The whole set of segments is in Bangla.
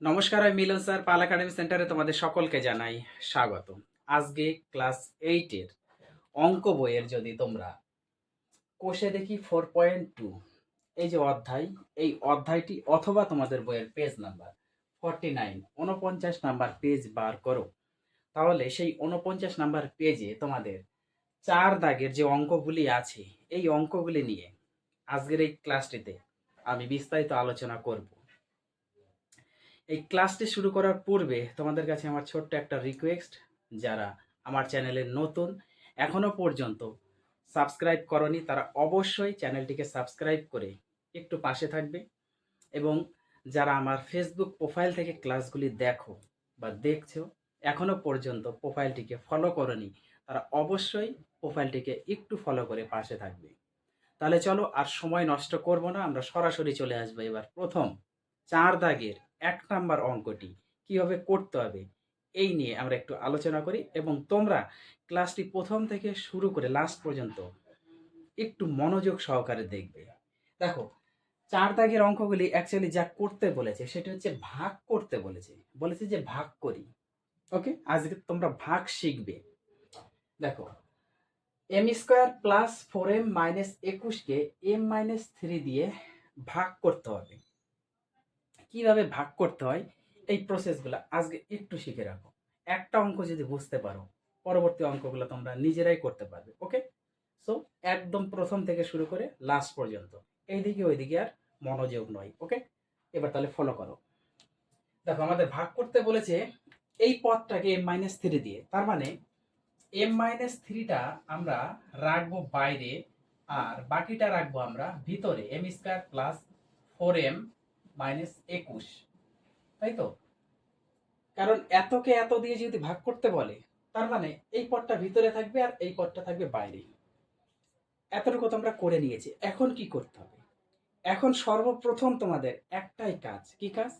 নমস্কার, আমি মিলন স্যার, পাল একাডেমি সেন্টারে তোমাদের সকলকে জানাই স্বাগত আজকে ক্লাস এইটের অঙ্ক বইয়ের যদি তোমরা কোষে দেখি ফোর পয়েন্ট টু এই যে অধ্যায়, এই অধ্যায়টি অথবা তোমাদের বইয়ের পেজ নাম্বার ফর্টি নাইন উনপঞ্চাশ নাম্বার পেজ বার করো। তাহলে সেই উনপঞ্চাশ নাম্বার পেজে তোমাদের চার দাগের যে অঙ্কগুলি আছে, এই অঙ্কগুলি নিয়ে আজকের এই ক্লাসটিতে আমি বিস্তারিত আলোচনা করব। এই ক্লাসটি শুরু করার পূর্বে তোমাদের কাছে আমার ছোট্ট একটা রিকোয়েস্ট যারা আমার চ্যানেলে নতুন, এখনও পর্যন্ত সাবস্ক্রাইব করনি, তারা অবশ্যই চ্যানেলটিকে সাবস্ক্রাইব করে একটু পাশে থাকবে এবং যারা আমার ফেসবুক প্রোফাইল থেকে ক্লাসগুলি দেখো বা দেখছ, এখনও পর্যন্ত প্রোফাইলটিকে ফলো করনি, তারা অবশ্যই প্রোফাইলটিকে একটু ফলো করে পাশে থাকবে। তাহলে চলো আর সময় নষ্ট করব না, আমরা সরাসরি চলে আসব এবার প্রথম চার দাগের এক নাম্বার অঙ্কটি কীভাবে করতে হবে, এই নিয়ে আমরা একটু আলোচনা করি এবং তোমরা ক্লাসটি প্রথম থেকে শুরু করে লাস্ট পর্যন্ত একটু মনোযোগ সহকারে দেখবে। দেখো, চার দাগের অঙ্কগুলি অ্যাকচুয়ালি যা করতে বলেছে সেটা হচ্ছে ভাগ করতে বলেছে বলেছে যে ভাগ করি। ওকে আজকে তোমরা ভাগ শিখবে। দেখো M square plus four M minus একুশকে M minus three দিয়ে ভাগ করতে হবে। কীভাবে ভাগ করতে হয়, এই প্রসেসগুলো আজকে একটু শিখে রাখো। একটা অঙ্ক যদি বুঝতে পারো, পরবর্তী অঙ্কগুলো তোমরা নিজেরাই করতে পারবে ওকে সো একদম প্রথম থেকে শুরু করে লাস্ট পর্যন্ত, এইদিকে ওইদিকে আর মনোযোগ নয় ওকে এবার তাহলে ফলো করো। দেখো, আমাদের ভাগ করতে বলেছে এই পদটাকে এম মাইনাস থ্রি দিয়ে, তার মানে এম মাইনাস থ্রিটা আমরা রাখব বাইরে আর বাকিটা রাখব আমরা ভিতরে M square plus four M minus একুশ। তাই তো? কারণ এতকে এত দিয়ে যদি ভাগ করতে বলে, তার মানে এই পদটা ভিতরে থাকবে আর এই পদটা থাকবে বাইরে। এতটুকু তোমরা করে নিয়েছি। এখন কি করতে হবে? এখন সর্বপ্রথম তোমাদের একটাই কাজ। কি কাজ?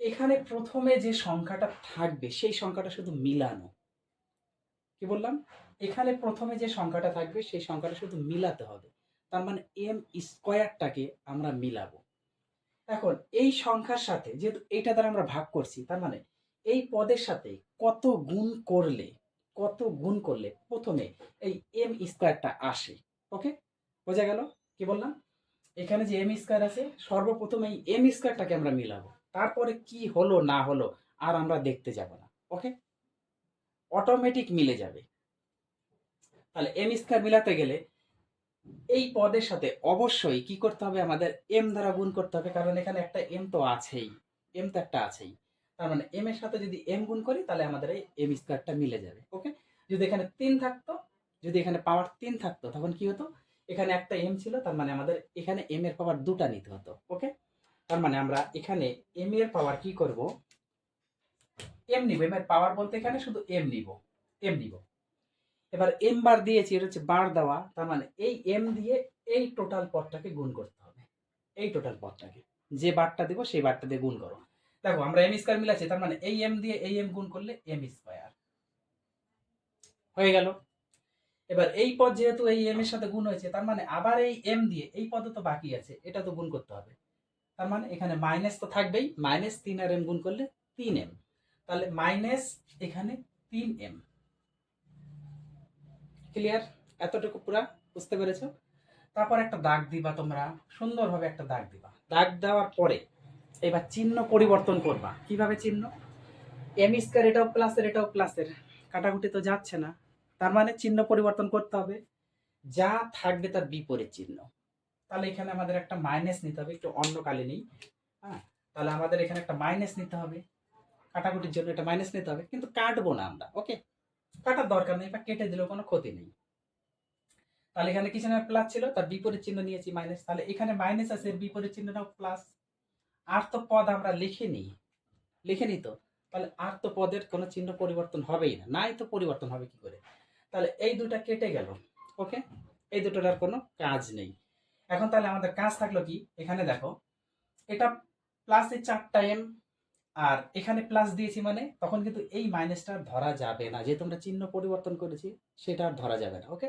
এখানে প্রথমে যে সংখ্যাটা থাকবে, সেই সংখ্যাটা শুধু মিলানো। কি বললাম? এখানে প্রথমে যে সংখ্যাটা থাকবে, সেই সংখ্যাটা শুধু মিলাতে হবে। তার মানে এম স্কোয়ারটাকে আমরা মিলাবো। এখন এই সংখ্যার সাথে, যেহেতু এইটা দ্বারা আমরা ভাগ করছি, তার মানে এই পদের সাথে কত গুণ করলে, কত গুণ করলে প্রথমে এই এম স্কোয়ারটা আসে ওকে বোঝা গেল? কি বললাম? এখানে যে এম স্কোয়ার আছে, সর্বপ্রথম এই এম স্কোয়ারটাকে আমরা মিলাবো। তারপরে কি হলো, না হলো, আর আমরা দেখতে যাব না ওকে অটোমেটিক মিলে যাবে। তাহলে এম স্কোয়ার মিলাতে গেলে এই পদের সাথে অবশ্যই কি করতে হবে? আমাদের এম দ্বারা গুণ করতে হবে, কারণ এখানে একটা এম তো আছেই। এম তো একটা আছেই। তার মানে এম এর সাথে যদি এম গুণ করি, তাহলে আমাদের এই এম স্কোয়ারটা মিলে যাবে ওকে যদি এখানে তিন থাকতো, যদি এখানে পাওয়ার তিন থাকতো, তখন কি হতো? এখানে একটা এম ছিল, তার মানে আমাদের এখানে এম এর পাওয়ার দুটা নিতে হতো ওকে তার মানে আমরা এখানে এম এর পাওয়ার কি করব? এম নিব। এম এর পাওয়ার বলতে এখানে শুধু এম নিব এম নিব। এবার এম বার দিয়েছি, এটা হচ্ছে বার দেওয়া। তার মানে এই এম দিয়ে এই টোটাল পদটাকে গুণ করতে হবে। এই টোটাল পদটাকে। যে বারটা দেবো, সেই বারটা দিয়ে গুণ করো। দেখো, আমরা এম স্কোয়ার মিলাচ্ছি, তার মানে এই এম দিয়ে এই এম গুণ করলে এম স্কোয়ার হয়ে গেল। এবার এই পদ যেহেতু এই এম এর সাথে গুণ হয়েছে, তার মানে আবার এই এম দিয়ে এই পদ তো বাকি আছে, এটা তো গুণ করতে হবে। তার মানে এখানে মাইনাস তো থাকবেই মাইনাস তিন আর এম গুণ করলে তিন এম তাহলে মাইনাস এখানে তিন এম ক্লিয়ার এতটুকু পুরা বুঝতে পেরেছ? তারপর একটা দাগ দিবা তোমরা, সুন্দরভাবে একটা দাগ দিবা। দাগ দেওয়ার পরে এবার চিহ্ন পরিবর্তন করবা। কীভাবে চিহ্ন? এম স্কোয়ার এটাও প্লাসের এটাও প্লাসের কাটাকুটি তো যাচ্ছে না। তার মানে চিহ্ন পরিবর্তন করতে হবে। যা থাকবে তার বিপরীত চিহ্ন। তাহলে এখানে আমাদের একটা মাইনাস নিতে হবে, একটু অন্য কালে নেই। হ্যাঁ তাহলে আমাদের এখানে একটা মাইনাস নিতে হবে। কাটাকুটির জন্য এটা মাইনাস নিতে হবে। কিন্তু কাটবো না আমরা ওকে কাটার দরকার নেই, বা কেটে দিলেও কোনো ক্ষতি নেই। তাহলে এখানে কিছু না প্লাস ছিল, তার বিপরীত চিহ্ন নিয়েছি মাইনাস তাহলে এখানে মাইনাস আছে বিপরীত চিহ্নটাও প্লাস আর তো পদ আমরা লিখে নিই লিখে নিই তো। তাহলে আর তো পদের কোনো চিহ্ন পরিবর্তন হবেই না, নাই তো পরিবর্তন হবে কি করে? তাহলে এই দুটা কেটে গেল ওকে এই দুটোর আর কোনো কাজ নেই। এখন তাহলে আমাদের কাজ থাকল কি? এখানে দেখো, এটা প্লাসে চারটা এম আর এখানে প্লাস দিয়েছি মানে তখন কিন্তু এই মাইনাসটা ধরা যাবে না। যেহেতু আমরা চিহ্ন পরিবর্তন করেছি, সেটা আর ধরা যাবে না ওকে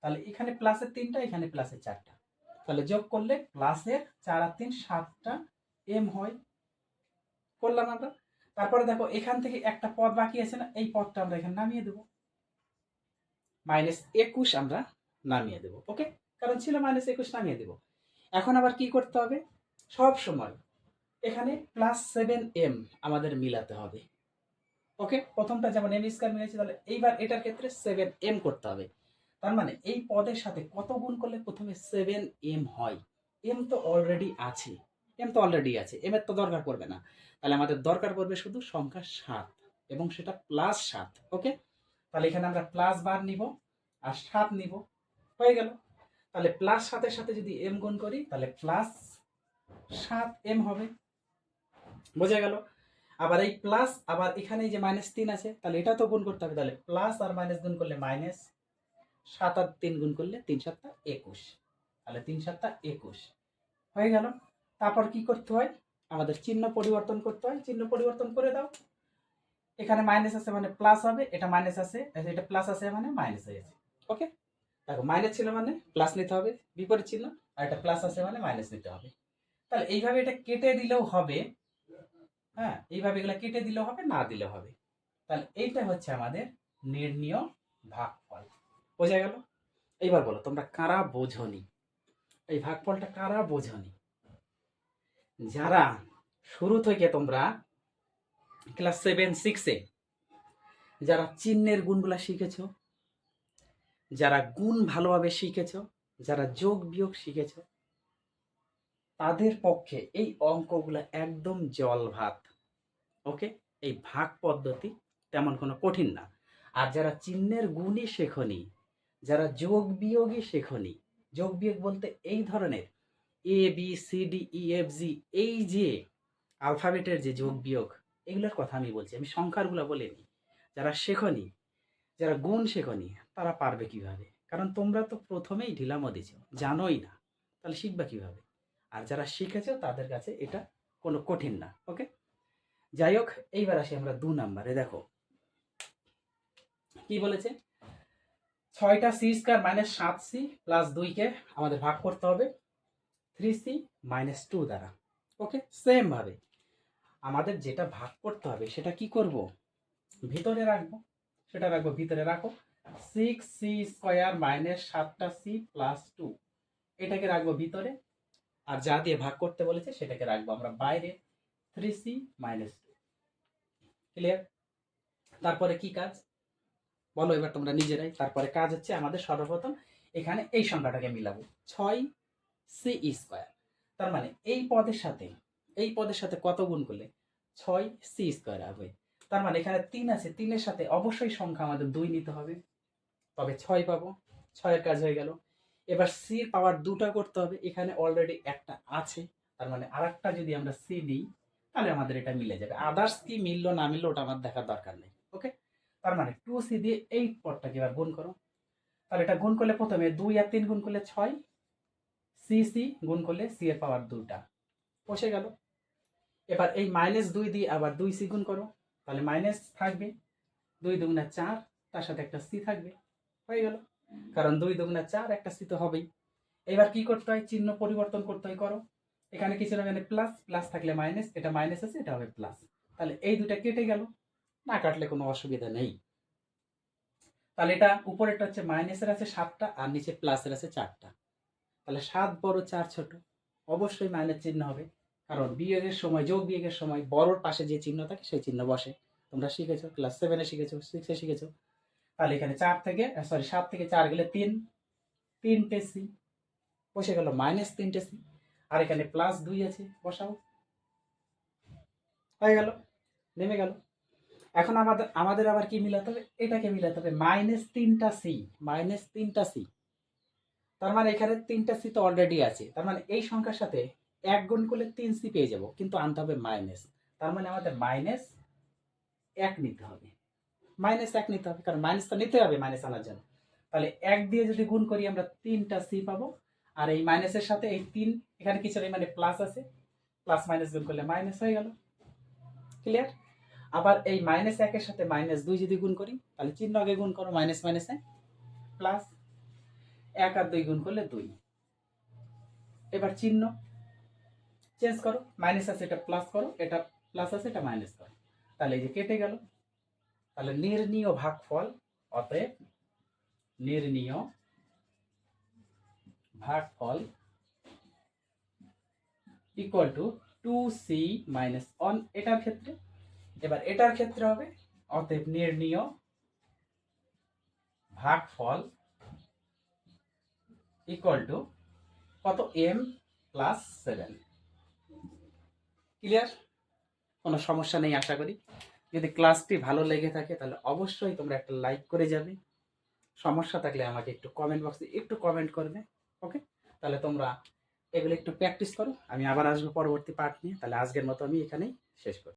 তাহলে এখানে প্লাসের তিনটা, এখানে প্লাসের চারটা। তাহলে যোগ করলে প্লাসের চার আর তিন, সাতটা এম হয়। করলাম আমরা। তারপরে দেখো, এখান থেকে একটা পদ বাকি আছে না, এই পদটা আমরা এখানে নামিয়ে দেবো। মাইনাস একুশ আমরা নামিয়ে দেবো ওকে কারণ ছিল মাইনাস একুশ, নামিয়ে দেবো। এখন আবার কি করতে হবে? সব সময় এখানে প্লাস সেভেন এম আমাদের মিলাতে হবে। ওকে প্রথমটা যেমন এম স্কোয়ার মিলেছে তাহলে এইবার এটার ক্ষেত্রে সেভেন এম করতে হবে। তার মানে এই পদের সাথে কত গুণ করলে প্রথমে সেভেন এম হয়? এম তো অলরেডি আছে। এম তো অলরেডি আছে। এম এর তো দরকার পড়বে না। তাহলে আমাদের দরকার পড়বে শুধু সংখ্যা সাত এবং সেটা প্লাস সাত। ওকে তাহলে এখানে আমরা প্লাস বার নিব আর সাত নিব। হয়ে গেল। তাহলে প্লাস সাতের সাথে যদি এম গুণ করি, তাহলে প্লাস সাত এম হবে। বোঝা গেল? আবার এই প্লাস আবার এখানে যে মাইনাস তিন আছে, তাহলে এটা তো গুণ করতে হবে। তাহলে প্লাস আর মাইনাস গুণ করলে মাইনাস সাত আর তিন গুণ করলে তিন সাতটা একুশ। তাহলে তিন সাতটা একুশ। হয়ে গেল? তারপর কি করতে হয়? আমাদের চিহ্ন পরিবর্তন করতে হয়। চিহ্ন পরিবর্তন করে দাও। এখানে মাইনাস আছে মানে প্লাস হবে, এটা মাইনাস আছে এটা প্লাস আছে মানে মাইনাস হয়ে গেছে। ওকে দেখো মাইনাস ছিল মানে প্লাস নিতে হবে, বিপরীত চিহ্ন, আর এটা প্লাস আছে মানে মাইনাস নিতে হবে। তাহলে এইভাবে এটা কেটে দিলেও হবে। হ্যাঁ এইভাবে এগুলো কেটে দিলে হবে, না দিলে হবে। তাহলে এইটা হচ্ছে আমাদের নির্ণীয় ভাগফল। বোঝা গেল? এইবার বলো, তোমরা কারা বোঝনি? এই ভাগফলটা কারা বোঝনি? যারা শুরু থেকে তোমরা ক্লাস সেভেন, সিক্সে যারা চিহ্নের গুণগুলা শিখেছ, যারা গুণ ভালোভাবে শিখেছ, যারা যোগ বিয়োগ শিখেছ, তাদের পক্ষে এই অঙ্কগুলো একদম জল ভাত ওকে? এই ভাগ পদ্ধতি তেমন কোনো কঠিন না। আর যারা চিহ্নের গুণই শেখনি, যারা যোগ বিয়োগই শেখনি, যোগ বিয়োগ বলতে এই ধরনের A B C D E F G এই যে আলফাবেটের যে যোগ বিয়োগ, এগুলোর কথা আমি বলছি, আমি সংখ্যারগুলো বলিনি। যারা শেখনি, যারা গুণ শেখনি, তারা পারবে কীভাবে? কারণ তোমরা তো প্রথমেই ঢিলামো দিছ জানোই না, তাহলে শিখবা কীভাবে? আর যারা শিখেছো, তাদের কাছে এটা কোনো কঠিন না, ওকে? যাই হোক এইবার আসি আমরা দু নাম্বারে, দেখো। কি বলেছে? ছয়টা সি স্কোয়ার মাইনাস সাত সি প্লাস দুইকে আমাদের ভাগ করতে হবে। থ্রি সি মাইনাস টু দ্বারা। ওকে সেম ভাবে। আমাদের যেটা ভাগ করতে হবে, সেটা কি করব? ভিতরে রাখব। সেটা রাখব, ভিতরে রাখো। সিক্স সি স্কোয়ার মাইনাস সাতটা সি প্লাস টু এটাকে রাখব ভিতরে। আর যা দিয়ে ভাগ করতে বলেছে, সেটাকে রাখব আমরা বাইরে। Three C minus two clear তারপরে কি কাজ? বলো, এবার তোমরা নিজেরাই। তারপরে কাজ হচ্ছে আমাদের সর্বপ্রথম এখানে এই সংখ্যাটাকে মিলাবো। ছয় সি স্কোয়ার তার মানে এই পদের সাথে, এই পদের সাথে কত গুণ করলে? ছয় সি স্কোয়ার হবে। তার মানে এখানে তিন আছে, তিনের সাথে অবশ্যই সংখ্যা আমাদের দুই নিতে হবে। তবে ছয় পাবো। ছয়ের কাজ হয়ে গেল। এবার সির পাওয়ার দুটা করতে হবে। এখানে অলরেডি একটা আছে। তার মানে আর যদি আমরা সি দিই তাহলে আমাদের এটা মিলে যাবে। আদার্স কি মিললো, না মিললো, ওটা আমার দেখার দরকার নেই ওকে তার মানে টু সি দিয়ে এই পদটাকে এবার গুণ করো। তাহলে এটা গুণ করলে প্রথমে দুই আর তিন গুণ করলে ছয় সি সি গুণ করলে সি এর পাওয়ার দুটা বসে গেল। এবার এই মাইনাস দুই দিয়ে আবার দুই সি গুণ করো। তাহলে মাইনাস থাকবে দুই দুগুণা চার, তার সাথে একটা সি থাকবে। হয়ে গেল। কারণ দুই দুগুণা চার একটা সি তো হবেই। এবার কি করতে হয়? চিহ্ন পরিবর্তন করতে হয়, করো। এখানে কিছু না এখানে প্লাস প্লাস থাকলে মাইনাস এটা মাইনাস আছে, এটা হবে প্লাস তাহলে এই দুটা কেটে গেল। না কাটলে কোনো অসুবিধা নেই। তাহলে এটা উপরেরটা হচ্ছে মাইনাসের আছে সাতটা, আর নিচে প্লাসের আছে চারটা। তাহলে সাত বড় চার ছোট। অবশ্যই মাইনাস চিহ্ন হবে। কারণ বিয়োগের সময়, যোগ বিয়োগের সময় বড়র পাশে যে চিহ্ন থাকে, সেই চিহ্ন বসে। তোমরা শিখেছো ক্লাস সেভেনে শিখেছো সিক্সে শিখেছো। তাহলে এখানে চার থেকে সরি সাত থেকে চার গেলে তিন। তিনটে সি বসে গেল মাইনাস তিনটে সি আর এখানে প্লাস দুই আছে, বসাও। হয়ে গেল, নেমে গেল। এখন আমাদের আমাদের আবার কি মিলাতে হবে? এটাকে মিলাতে হবে মাইনাস তিনটা সি মাইনাস তিনটা সি তার মানে এখানে তিনটা সি তো অলরেডি আছে। তার মানে এই সংখ্যার সাথে এক গুণ করলে তিন সি পেয়ে যাব, কিন্তু আনতে হবে মাইনাস তার মানে আমাদের মাইনাস এক নিতে হবে। মাইনাস এক নিতে হবে, কারণ মাইনাসটা নিতে হবে মাইনাস আনার জন্য। তাহলে এক দিয়ে যদি গুণ করি, আমরা তিনটা সি পাবো। আর এই মাইনাসের সাথে এই তিন, এখানে কিছু মানে প্লাস আছে। প্লাস মাইনাস গুণ করলে মাইনাস হয়ে গেল। ক্লিয়ার আবার এই মাইনাস একের সাথে মাইনাস দুই যদি গুণ করি, তাহলে চিহ্ন আগে গুণ করো মাইনাস মাইনাসে প্লাস এক আর দুই গুণ করলে দুই। এবার চিহ্ন চেঞ্জ করো। মাইনাস আছে, এটা প্লাস করো। এটা প্লাস আছে, এটা মাইনাস করো। তাহলে এই যে কেটে গেল। তাহলে নির্ণীয় ভাগফল অতএব নির্ণীয় ভাগফল equal to two C minus one এটার ক্ষেত্রে। এবার এটার ক্ষেত্রে হবে অতএব নির্ণীয় ভাগফল ইকুয়াল টু কত এম প্লাস সেভেন ক্লিয়ার কোনো সমস্যা নেই আশা করি। যদি ক্লাসটি ভালো লেগে থাকে তাহলে অবশ্যই তোমরা একটা লাইক করে যাবে। সমস্যা থাকলে আমাকে একটু কমেন্ট বক্সে একটু কমেন্ট করবে। ওকে তাহলে তোমরা এগুলো একটু প্র্যাকটিস করো। আমি আবার আসব পরবর্তী পার্ট নিয়ে। তাহলে আজকের মতো আমি এখানেই শেষ করি